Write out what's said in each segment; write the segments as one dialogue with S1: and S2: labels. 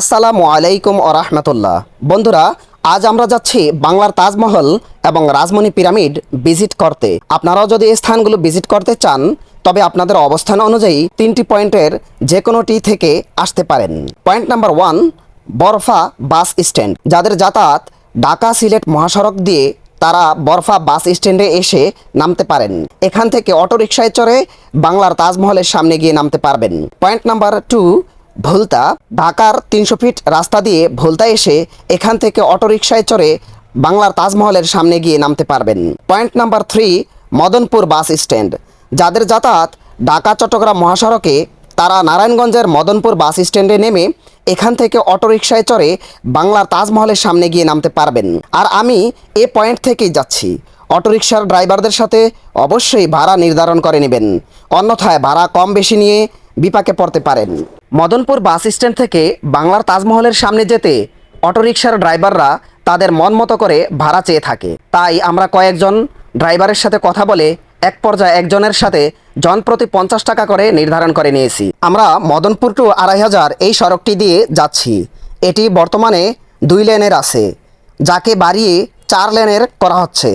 S1: আসসালামু আলাইকুম ও রাহমাতুল্লাহ। বন্ধুরা, আজ আমরা যাচ্ছি বাংলার তাজমহল এবং রাজমণি পিরামিড ভিজিট করতে। আপনারাও যদি এই স্থানগুলো ভিজিট করতে চান, তবে আপনাদের অবস্থান অনুযায়ী তিনটি পয়েন্টের যে কোনোটি থেকে আসতে পারেন। Point number one, Barpa bus stand. যাদের যাতায়াত ঢাকা সিলেট মহাসড়ক দিয়ে তারা বরফা বাস স্ট্যান্ডে এসে নামতে পারেন। এখান থেকে অটোরিকশায় চড়ে বাংলার তাজমহলের সামনে গিয়ে নামতে পারবেন। পয়েন্ট নাম্বার টু ভুলতা ঢাকার তিনশো ফিট রাস্তা দিয়ে ভোলতা এসে এখান থেকে অটোরিকশায় চড়ে বাংলার তাজমহলের সামনে গিয়ে নামতে পারবেন। Point number three, Madanpur bus stand. যাদের যাতায়াত ঢাকা, চট্টগ্রাম মহাসড়কে, তারা নারায়ণগঞ্জের মদনপুর বাস স্ট্যান্ডে নেমে এখান থেকে অটোরিকশায় চড়ে বাংলার তাজমহলের সামনে গিয়ে নামতে পারবেন। আর আমি এ পয়েন্ট থেকেই যাচ্ছি। অটোরিকশার ড্রাইভারদের সাথে অবশ্যই ভাড়া নির্ধারণ করে নেবেন। অন্যথায় ভাড়া কম বেশি নিয়ে বিপাকে পড়তে পারেন। মদনপুর বাস স্ট্যান্ড থেকে বাংলার তাজমহলের সামনে যেতে অটোরিকশার ড্রাইভাররা তাদের মন মতো করে ভাড়া চেয়ে থাকে। তাই আমরা কয়েকজন ড্রাইভারের সাথে কথা বলে এক পর্যায়ে একজনের সাথে জন প্রতি পঞ্চাশ টাকা করে নির্ধারণ করে নিয়েছি। আমরা মদনপুর টু আড়াই হাজার এই সড়কটি দিয়ে যাচ্ছি। এটি বর্তমানে দুই লেনের আছে, যাকে বাড়িয়ে চার লেনের করা হচ্ছে,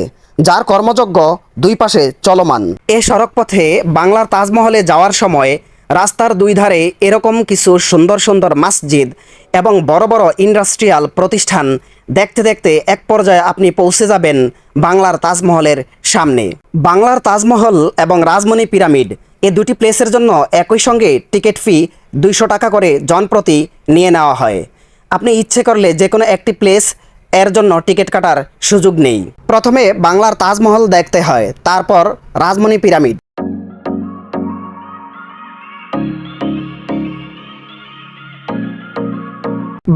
S1: যার কর্মযোগ্য দুই পাশে চলমান। এ সড়ক পথে বাংলার তাজমহলে যাওয়ার সময় রাস্তার দুই ধারে এরকম কিছু সুন্দর সুন্দর মসজিদ এবং বড় বড় ইন্ডাস্ট্রিয়াল প্রতিষ্ঠান দেখতে দেখতে এক পর্যায়ে আপনি পৌঁছে যাবেন বাংলার তাজমহলের সামনে। বাংলার তাজমহল এবং রাজমণি পিরামিড এ দুটি প্লেসের জন্য একই সঙ্গে টিকিট ফি দুইশো টাকা করে জনপ্রতি নিয়ে নেওয়া হয়। আপনি ইচ্ছে করলে যে কোনো একটি প্লেস এর জন্য টিকিট কাটার সুযোগ নেই। প্রথমে বাংলার তাজমহল দেখতে হয়, তারপর রাজমণি পিরামিড।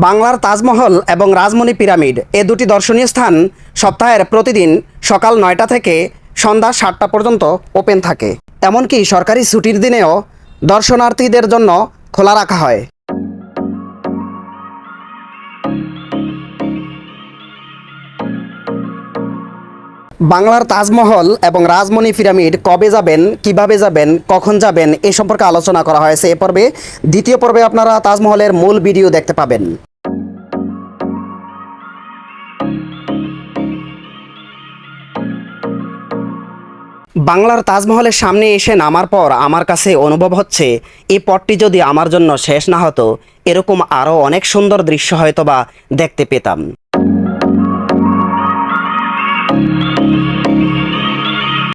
S1: বাংলার তাজমহল এবং রাজমণি পিরামিড, এ দুটি দর্শনীয় স্থান সপ্তাহের প্রতিদিন সকাল নয়টা থেকে সন্ধ্যা সাতটা পর্যন্ত ওপেন থাকে। এমনকি সরকারি ছুটির দিনেও দর্শনার্থীদের জন্য খোলা রাখা হয়। বাংলার তাজমহল এবং রাজমণি পিরামিড কবে যাবেন, কীভাবে যাবেন, কখন যাবেন, এ সম্পর্কে আলোচনা করা হয়েছে এ পর্বে। দ্বিতীয় পর্বে আপনারা তাজমহলের মূল ভিডিও দেখতে পাবেন। বাংলার তাজমহলের সামনে এসে নামার পর আমার কাছে অনুভব হচ্ছে এই পথটি যদি আমার জন্য শেষ না হতো, এরকম আরও অনেক সুন্দর দৃশ্য হয়তো বা দেখতে পেতাম।